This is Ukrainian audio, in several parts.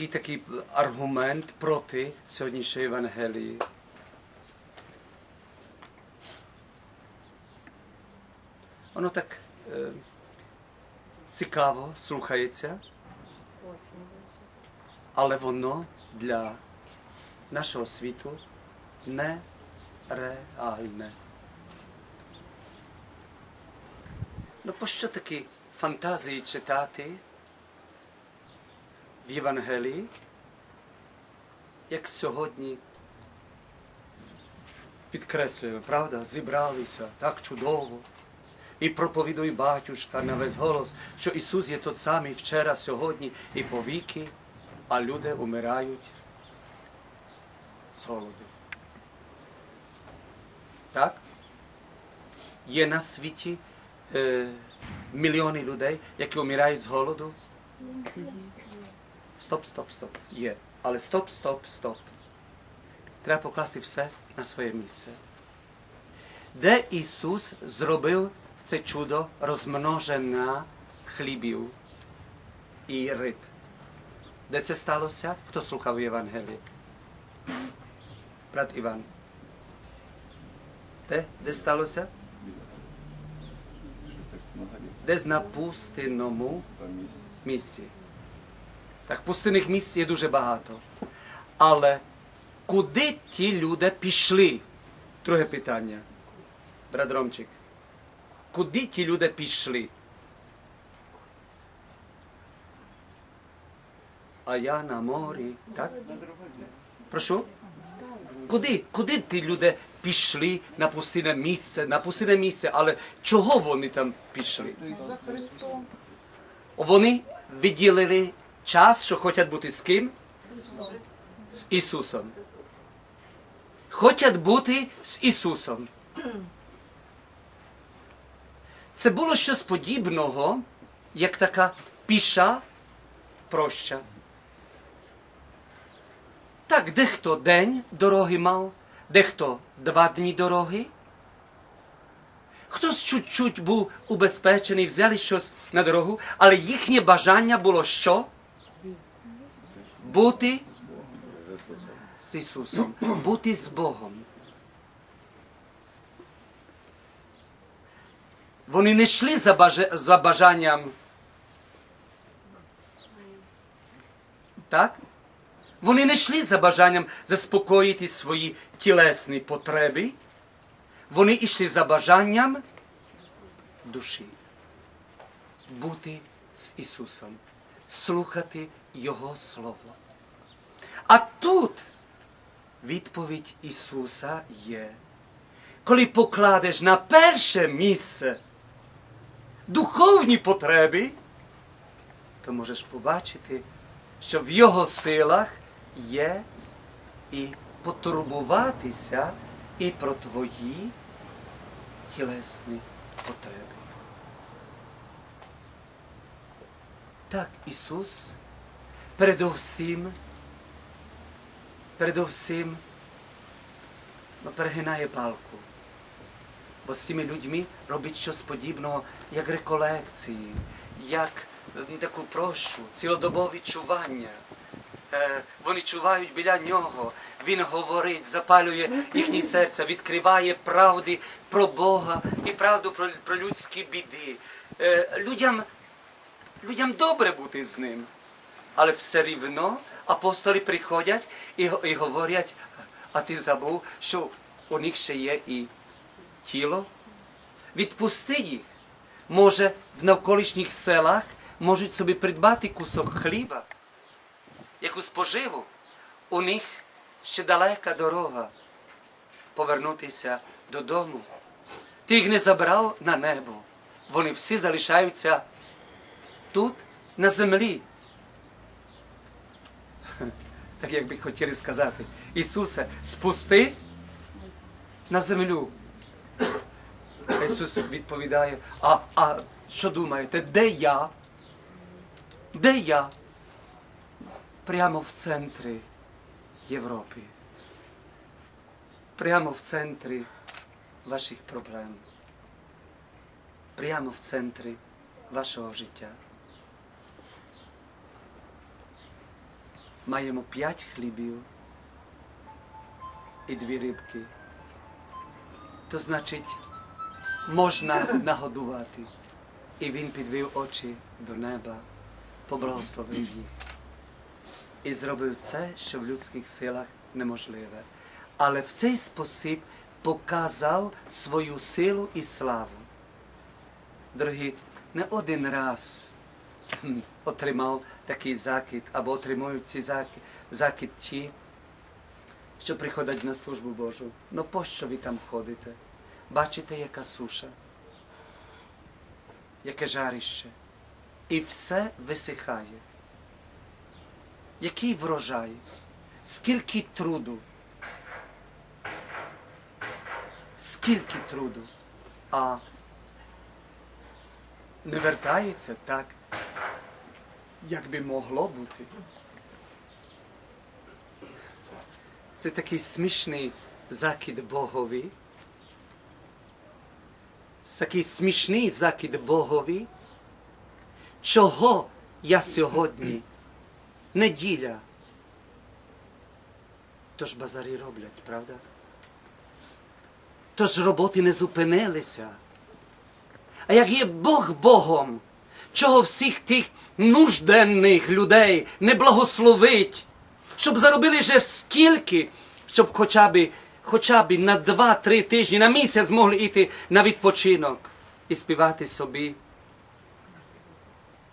який такий аргумент проти сьогоднішньої Євангелії? Воно так е, цікаво слухається, але воно для нашого світу нереальне. Ну, пощо такі фантазії читати в Євангелії, як сьогодні підкреслюємо, правда? Зібралися так чудово. І проповідуй батюшка на весь голос, що Ісус є тот самий вчора, сьогодні і повіки, а люди умирають з голоду. Так? Є на світі е, мільйони людей, які умирають з голоду? Стоп, стоп, стоп. Є. Але стоп, стоп, стоп. Треба покласти все на своє місце. Де Ісус зробив це чудо розмноження хлібів і риб? Де це сталося? Хто слухав Євангеліє? Брат Іван. Де? Де сталося? Десь на пустинному місці. Так, пустинних місць є дуже багато. Але куди ті люди пішли? Друге питання. Брат Ромчик. Куди ті люди пішли? А я на морі. Так? Прошу? Куди? Куди ті люди пішли на пустинне місце, на пустинне місце, але чого вони там пішли? Вони виділили час, що хочуть бути з ким? З Ісусом. Хочуть бути з Ісусом. Це було щось подібного, як така піша проща. Так, дехто день дороги мав, дехто два дні дороги. Хтось чуть-чуть був убезпечений, взяли щось на дорогу, але їхнє бажання було що? Бути з Ісусом, бути з Богом. Вони не йшли за, бажа- за бажанням. Так? Вони не йшли за бажанням заспокоїти свої тілесні потреби. Вони йшли за бажанням душі. Бути з Ісусом, слухати Його Слово. А тут відповідь Ісуса є. Коли покладеш на перше місце духовні потреби, то можеш побачити, що в Його силах є і потурбуватися і про твої тілесні потреби. Так, Ісус передовсім, передовсім перегинає палку. Бо з цими людьми робить щось подібного, як реколекції, як таку прощу, цілодобові чування. Е, вони чувають біля нього, він говорить, запалює їхні серця, відкриває правди про Бога і правду про, про людські біди. Е, людям, людям добре бути з ним, але все рівно апостоли приходять і, і говорять, а ти забув, що у них ще є і тіло. Відпусти їх. Може, в навколишніх селах можуть собі придбати кусок хліба, якусь поживу. У них ще далека дорога повернутися додому. Ти їх не забрав на небо. Вони всі залишаються тут, на землі. Так як би хотіли сказати, Ісусе, спустись на землю. Ісус відповідає, а, а що думаєте, де я? Де я? Прямо в центрі Європи. Прямо в центрі ваших проблем. Прямо в центрі вашого життя. Маємо п'ять хлібів і дві рибки. То значить, можна нагодувати. І він підвів очі до неба, поблагословив їх і зробив це, що в людських силах неможливе. Але в цей спосіб показав свою силу і славу. Дорогі, не один раз отримав такий закид або отримують ці закид, закид ті, що приходять на службу Божу. Ну пощо ви там ходите? Бачите, яка суша, яке жарище, і все висихає. Який врожай, скільки труду, скільки труду, а не вертається так, як би могло бути. Це такий смішний закид Богові. Такий смішний закид Богові. Чого я сьогодні? Неділя. Тож базарі роблять, правда? Тож роботи не зупинилися. А як є Бог Богом, чого всіх тих нужденних людей не благословить, щоб заробили вже скільки, щоб хоча б, хоча б на два-три тижні, на місяць змогли йти на відпочинок і співати собі.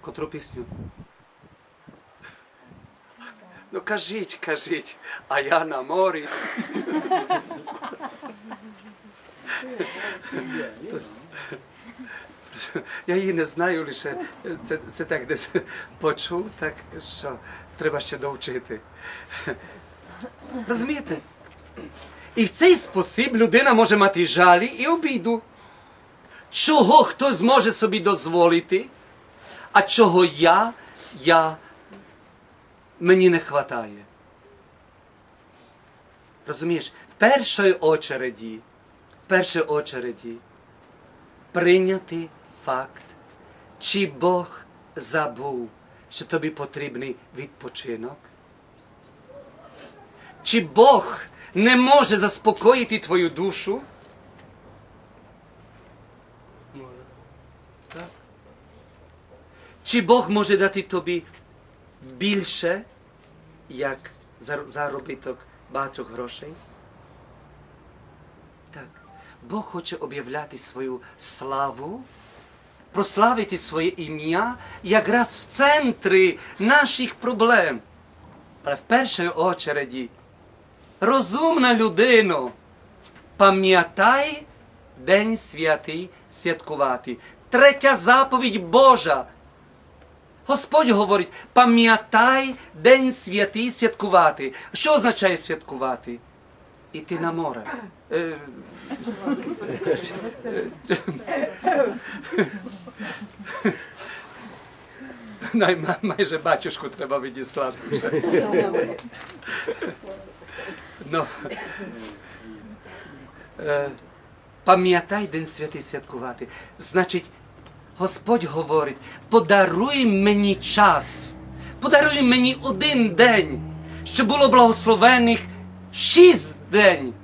Котру пісню? Ну кажіть, кажіть, а я на морі. Я її не знаю лише це, це так десь почув, так що треба ще довчити. Розумієте? І в цей спосіб людина може мати жалі і обіду. Чого хтось може собі дозволити, а чого я, я мені не хватає. Розумієш, в першій очереді, в першій очереді прийняти факт, чи Бог забув, що тобі потрібний відпочинок? Чи Бог не може заспокоїти твою душу? Може. Так. Чи Бог може дати тобі більше, як зар- заробіток багатьох грошей? Так. Бог хоче об'являти свою славу, прославити своє ім'я якраз в центрі наших проблем. Але в першій очереді, розумна людина, пам'ятай День святий святкувати. Третя заповідь Божа. Господь говорить, пам'ятай День святий святкувати. Що означає святкувати? Іти на море. Е, Майже батюшку треба відіслати вже. Ну, е, пам'ятай День святий святкувати. Значить, Господь говорить, подаруй мені час, подаруй мені один день, щоб було благословених шість день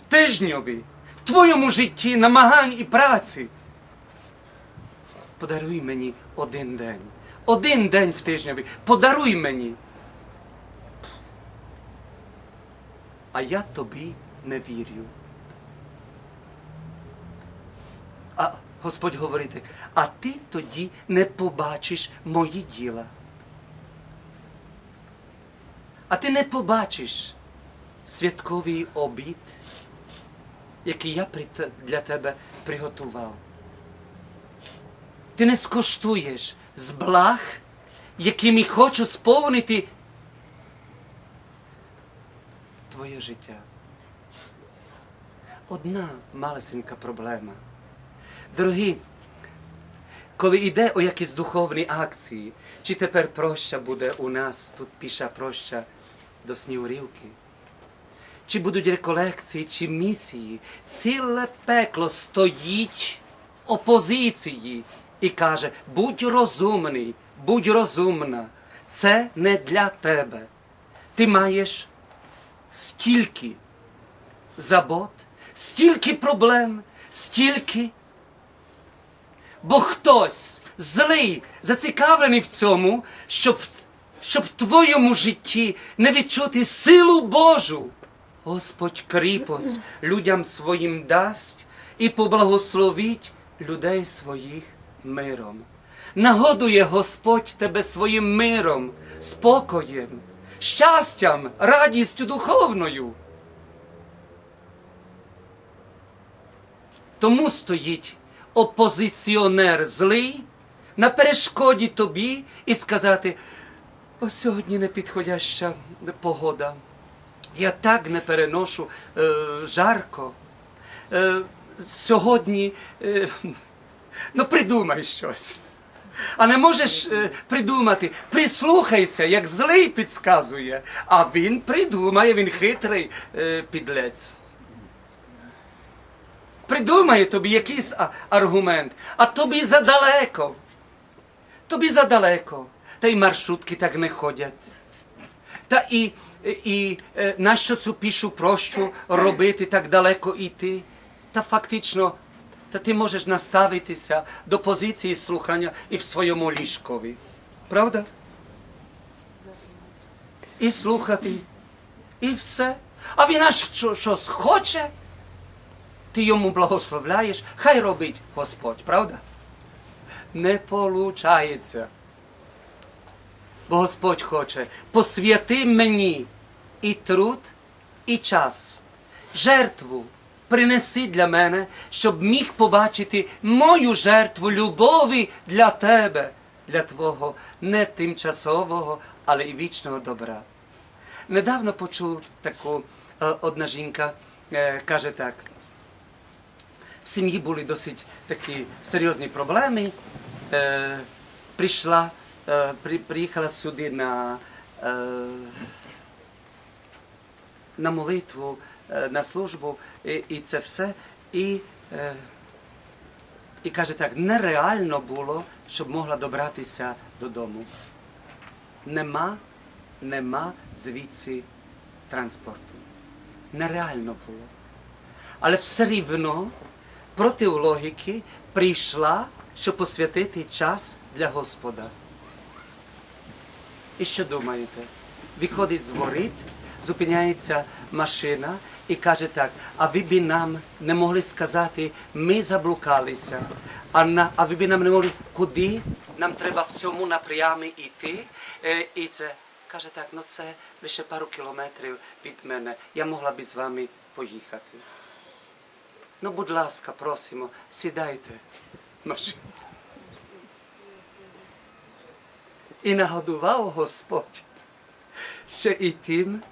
в тижньові, в твоєму житті намагань і праці. Подаруй мені один день. Один день в тижневі. Подаруй мені. А я тобі не вірю. А Господь говорить, а ти тоді не побачиш мої діла. А ти не побачиш святковий обід, який я для тебе приготував. Ти не скоштуєш з благ, якими хочу сповнити твоє життя. Одна малесенька проблема. Дорогі, коли йде о якісь духовні акції, чи тепер проща буде у нас, тут пише проща до Снігурівки, чи будуть реколекції, чи місії, ціле пекло стоїть в опозиції і каже: будь розумний, будь розумна, це не для тебе. ти маєш стільки забот, стільки проблем, стільки. Бо хтось злий, зацікавлений в цьому, щоб, щоб в твоєму житті не відчути силу Божу. Господь кріпость людям своїм дасть і поблагословить людей своїх миром. Нагодує Господь тебе своїм миром, спокоєм, щастям, радістю духовною. Тому стоїть опозиціонер злий на перешкоді тобі і сказати: о, сьогодні не підходяща погода. Я так не переношу е, жарко. Е, сьогодні е, ну придумай щось. А не можеш е, придумати, прислухайся, як злий підказує, а він придумає, він хитрий е, підлець. Придумає тобі якийсь аргумент, а тобі задалеко. Тобі задалеко. Та й маршрутки так не ходять. Та і, і е, нащо цю пішу прощу робити так далеко йти? Та фактично, та ти можеш наставитися до позиції слухання і в своєму ліжкові. Правда? І слухати, і все. А він аж що, щось хоче, ти йому благословляєш, хай робить Господь, правда? Не получається. Бо Господь хоче, посвяти мені і труд, і час, жертву принеси для мене, щоб міг побачити мою жертву любові для тебе, для твого не тимчасового, але і вічного добра. Недавно почув таку е, одна жінка, е, каже так. В сім'ї були досить такі серйозні проблеми. Е, прийшла, при, приїхала сюди на, е, на молитву, е, на службу, і, це все. І, е, і каже так, нереально було, щоб могла добратися додому. Нема, нема звідси транспорту. Нереально було. Але все рівно проти логіки прийшла, щоб посвятити час для Господа. І що думаєте? Виходить з воріт, зупиняється машина і каже так: а ви б нам не могли сказати, ми заблукалися, а, на, а ви б нам не могли, куди нам треба в цьому напрямі йти. Е, і це каже так, ну це лише пару кілометрів від мене. Я могла б з вами поїхати. Ну, будь ласка, просимо, сідайте в І нагодував Господь ще і тим,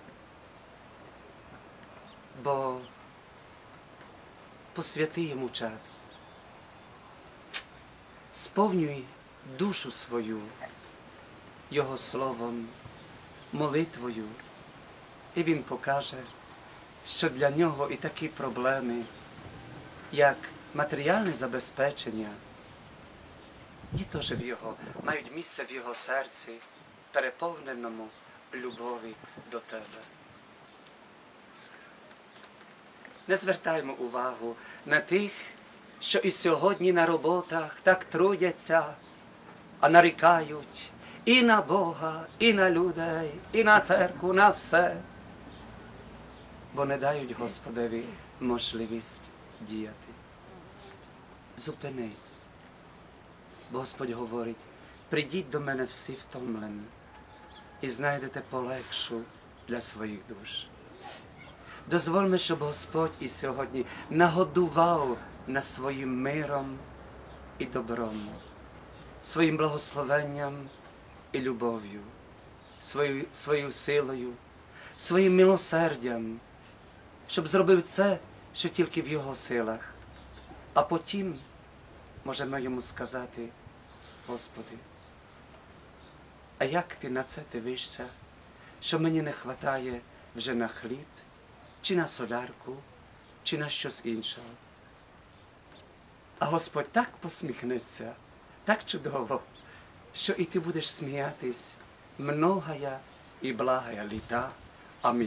бо посвяти йому час. Сповнюй душу свою Його словом, молитвою, і Він покаже, що для нього і такі проблеми, як матеріальне забезпечення, є теж в його, мають місце в його серці, переповненому любові до тебе. Не звертаймо увагу на тих, що і сьогодні на роботах так трудяться, а нарікають і на Бога, і на людей, і на церкву, на все, бо не дають Господеві можливість діяти. Зупинись. Бо Господь говорить, прийдіть до мене всі втомлені і знайдете полегшу для своїх душ. Дозвольме, щоб Господь і сьогодні нагодував нас своїм миром і добром, своїм благословенням і любов'ю, свою, своєю силою, своїм милосердям, щоб зробив це, що тільки в Його силах. А потім можемо йому сказати, Господи, а як ти на це дивишся, що мені не вистачає вже на хліб, чи на солярку, чи на щось іншого? А Господь так посміхнеться, так чудово, що і ти будеш сміятись многая і благая літа. Амінь.